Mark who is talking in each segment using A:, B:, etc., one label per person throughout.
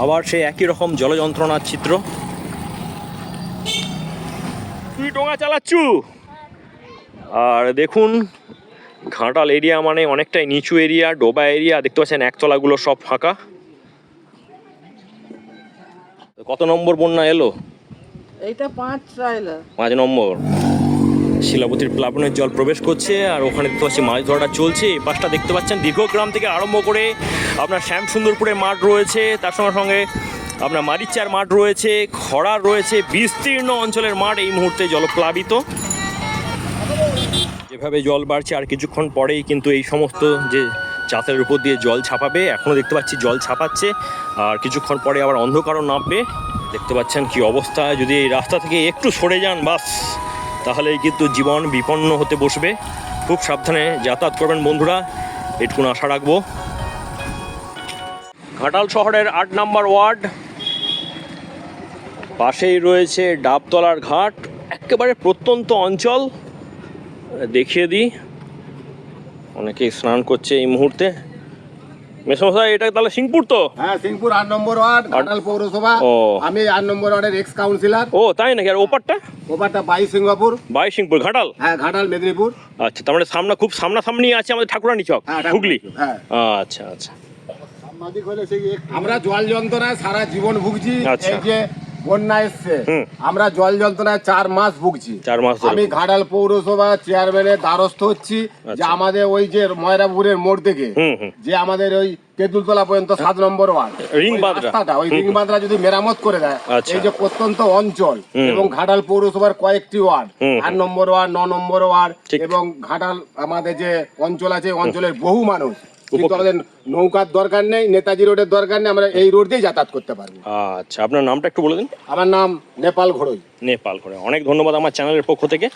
A: আবার সেই একই রকম জলযন্ত্রণার চিত্র। তুই ডোঙা চালাচ্ছু? আর দেখুন ঘাটাল এরিয়া মানে অনেকটাই নিচু এরিয়া ডোবা এরিয়া দেখতে পাচ্ছেন একতলাগুলো সব ফাঁকা। কত নম্বর বন্যা এলো?
B: এইটা পাঁচ
A: পাঁচ নম্বর। শিলাবতীর প্লাবনের জল প্রবেশ করছে আর ওখানে দেখতে পাচ্ছি মাছ ধরাটা চলছে। এই পাশটা দেখতে পাচ্ছেন, দীর্ঘগ্রাম থেকে আরম্ভ করে আপনার শ্যাম শ্যামসুন্দরপুরে মাঠ রয়েছে। তার সঙ্গে সঙ্গে আপনার মারিচার মাঠ রয়েছে খরার রয়েছে, বিস্তীর্ণ অঞ্চলের মাঠ এই মুহূর্তে জলপ্লাবিত। যেভাবে জল বাড়ছে আর কিছুক্ষণ পরেই কিন্তু এই সমস্ত যে চাষের উপর দিয়ে জল ছাপাবে এখনও দেখতে পাচ্ছি জল ছাপাচ্ছে। আর কিছুক্ষণ পরে আবার অন্ধকারও নামবে। দেখতে পাচ্ছেন কি অবস্থা, যদি এই রাস্তা থেকে একটু সরে যান, বাস। তাহলেই কিন্তু জীবন বিপন্ন হতে বসবে। খুব সাবধানে যাতায়াত করবেন বন্ধুরা, এটুকুন আশা রাখব। ঘাটাল শহরের আট নম্বর ওয়ার্ড, পাশেই রয়েছে ডাবতলার ঘাট, একেবারে প্রত্যন্ত অঞ্চল। দেখিয়ে দিই, অনেকেই স্নান করছে এই মুহূর্তে। মেসমশাই এটা তাহলে সিংপুর তো?
C: হ্যাঁ সিংপুর আট নম্বর ওয়ার্ড ঘাটাল পৌরসভা। আমি আট নম্বর ওয়ার্ডের এক্স কাউন্সিলর
A: ও তাই নাকি? আর ওপারটা?
C: ওপারটা বাইশ সিঙ্গাপুর
A: বাই সিংপুর ঘাটাল?
C: হ্যাঁ ঘাটাল মেদিনীপুর।
A: আচ্ছা তার মানে সামনা খুব সামনাসামনি আছে আমাদের ঠাকুরানি চক
C: হ্যাঁ,
A: হুগলি?
C: হ্যাঁ।
A: আচ্ছা আচ্ছা।
C: আমরা জল যন্ত্রণায় সারা জীবন ভুগছি।
A: আচ্ছা।
C: এই যে বন্যা এসছে। আমরা জল যন্ত্রণায় চার মাস ভুগছি।
A: চার মাস
C: আমি ঘাটাল পৌরসভা চেয়ারম্যানের দ্বারস্থ হচ্ছি যে
A: আচ্ছা।
C: আমাদের ওই যে ময়রাপুরের মোড় থেকে। যে আমাদের ওই তেঁতুলতলা পর্যন্ত সাত নম্বর ওয়ার্ড।
A: রিং
C: ওই রাস্তাটা, ওই রিং বাঁধটা যদি মেরামত করে দেয়
A: আচ্ছা।
C: এই যে প্রত্যন্ত অঞ্চল এবং ঘাটাল পৌরসভার কয়েকটি ওয়ার্ড আট নম্বর ওয়ার্ড ন নম্বর ওয়ার্ড এবং ঘাটাল আমাদের যে অঞ্চল আছে অঞ্চলের বহু মানুষ। কিন্তু আমাদের নৌকার দরকার নেই নেতাজি রোডের দরকার নেই আমরা এই রোড দিয়েই যাতায়াত করতে পারব।
A: আচ্ছা আপনার নামটা একটু বলে দিন।
C: আমার নাম নেপাল ঘোড়ই।
A: নেপাল করে অনেক ধন্যবাদ আমার চ্যানেলের পক্ষ থেকে।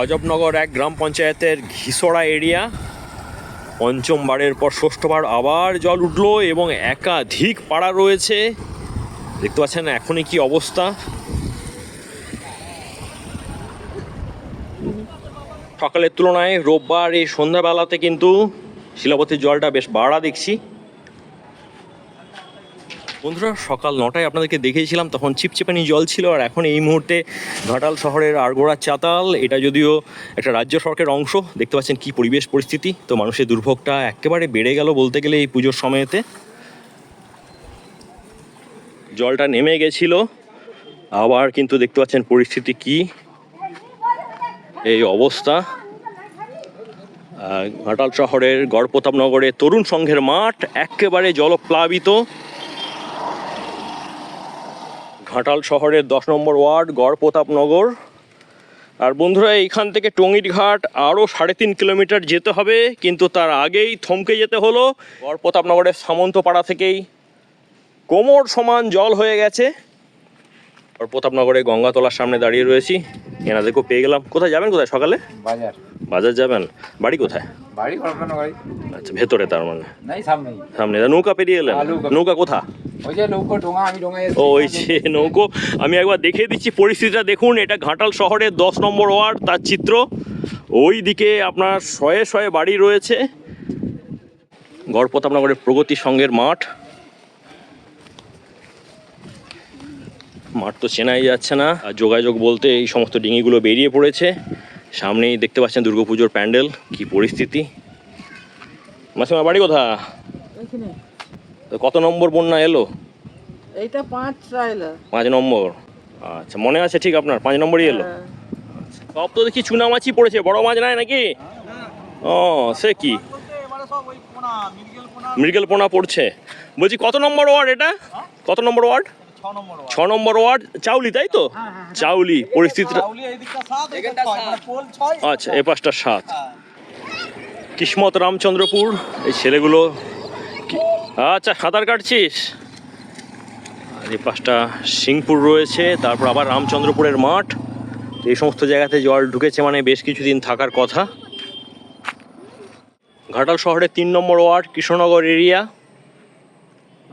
A: অজবনগর এক গ্রাম পঞ্চায়েতের ঘিসড়া এরিয়া। পঞ্চমবারের পর ষষ্ঠবার আবার জল উঠল এবং একাধিক পাড়া রয়েছে। দেখতে পাচ্ছেন এখনই কি অবস্থা। সকালের তুলনায় রোববার এই সন্ধ্যাবেলাতে কিন্তু শিলাবতীর জলটা বেশ বাড়া দেখছি। বন্ধুরা, সকাল নটায় আপনাদেরকে দেখিয়েছিলাম, তখন চিপচিপানি জল ছিল, আর এখন এই মুহূর্তে ঘাটাল শহরের আরগোড়া চাতাল, এটা যদিও একটা রাজ্য সরকারের অংশ, দেখতে পাচ্ছেন কি পরিবেশ পরিস্থিতি, তো মানুষের দুর্ভোগটা একেবারে বেড়ে গেল বলতে গেলে এই পুজোর সময়তে। জলটা নেমে গেছিল, আবার কিন্তু দেখতে পাচ্ছেন পরিস্থিতি কি, এই অবস্থা। ঘাটাল শহরের গড়প্রতাপনগরে তরুণ সংঘের মাঠ একেবারে জলপ্লাবিত। ঘাটাল শহরের দশ নম্বর ওয়ার্ড গড় প্রতাপনগর আর বন্ধুরা, এইখান থেকে টঙ্গির ঘাট আরও সাড়ে তিন কিলোমিটার যেতে হবে, কিন্তু তার আগেই থমকে যেতে হলো। গড় প্রতাপনগরের সামন্তপাড়া থেকেই কোমর সমান জল হয়ে গেছে। গড় প্রতাপনগরে গঙ্গাতলার সামনে দাঁড়িয়ে রয়েছি। এনাদেরকেও পেয়ে গেলাম। কোথায় যাবেন কোথায় সকালে?
D: বাজার।
A: বাজার যাবেন? বাড়ি কোথায়?
D: বাড়ি কল্পনা
A: আচ্ছা ভেতরে তার মানে?
D: নাই সামনেই।
A: সামনে। নৌকা পেরিয়ে এলেন?
D: হ্যাঁ, নৌকা।
A: কোথা
D: ওই যে নৌকো ডোঙা আমি ডোঙায়
A: ওই যে নৌকো। আমি একবার দেখিয়ে দিচ্ছি পরিস্থিতিটা। দেখুন এটা ঘাটাল শহরের দশ নম্বর ওয়ার্ড তার চিত্র। ওই দিকে আপনার শয়ে শয়ে বাড়ি রয়েছে। গড়প্রতাপনগরের প্রগতি সংঘের মাঠ। মাঠ তো চেনাই যাচ্ছে না। আর যোগাযোগ বলতে এই সমস্ত ডিঙিগুলো বেরিয়ে পড়েছে। সামনেই দেখতে পাচ্ছেন দুর্গাপুজোর প্যান্ডেল কি পরিস্থিতি। মাসিমা বাড়ি কোথা তো কত নম্বর বন্যা এলো?
B: এইটা পাঁচ
A: পাঁচ নম্বর। আচ্ছা মনে আছে ঠিক আপনার পাঁচ নম্বরই এলো।
B: হ্যাঁ।
A: সব তো দেখি চুনা মাছই পড়েছে বড় মাছ নাই নাকি? ও সে কি? মৃগেল পোনা পড়ছে। বলছি কত নম্বর ওয়ার্ড এটা? কত নম্বর ওয়ার্ড? ছ নম্বর ওয়ার্ড। চাউলি তাই তো? চাউলি পরিস্থিতিটা আচ্ছা এ পাঁচটা সাত। কিসমত রামচন্দ্রপুর এই ছেলেগুলো আচ্ছা সাঁতার কাটছিস? আর এই পাঁচটা সিংপুর রয়েছে তারপর আবার রামচন্দ্রপুরের মাঠ। এই সমস্ত জায়গাতে জল ঢুকেছে মানে বেশ কিছুদিন থাকার কথা। ঘাটাল শহরের তিন নম্বর ওয়ার্ড কৃষ্ণনগর এরিয়া।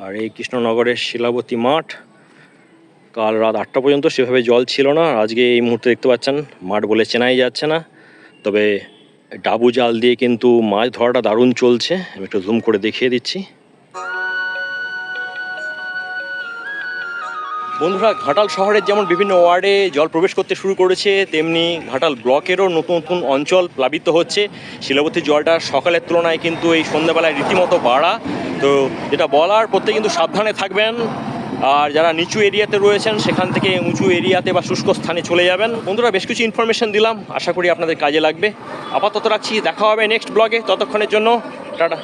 A: আর এই কৃষ্ণনগরের শিলাবতী মাঠ। কাল রাত আটটা পর্যন্ত সেভাবে জল ছিল না। আজকে এই মুহূর্তে দেখতে পাচ্ছেন, মাঠ বলে চেনাই যাচ্ছে না। তবে ডাবু জাল দিয়ে কিন্তু মাছ ধরাটা দারুণ চলছে। আমি একটু জুম করে দেখিয়ে দিচ্ছি। বন্ধুরা, ঘাটাল শহরের যেমন বিভিন্ন ওয়ার্ডে জল প্রবেশ করতে শুরু করেছে, তেমনি ঘাটাল ব্লকেরও নতুন নতুন অঞ্চল প্লাবিত হচ্ছে। শিলাবতী জলটা সকালের তুলনায় কিন্তু এই সন্ধ্যাবেলায় রীতিমতো বাড়া। তো যেটা বলার, প্রত্যেকে কিন্তু সাবধানে থাকবেন। আর যারা নিচু এরিয়াতে রয়েছেন, সেখান থেকে উঁচু এরিয়াতে বা শুষ্ক স্থানে চলে যাবেন। বন্ধুরা, বেশ কিছু ইনফরমেশন দিলাম। আশা করি আপনাদের কাজে লাগবে। আপাতত রাখছি। দেখা হবে নেক্সট ব্লগে ততক্ষণের জন্য, টাটা।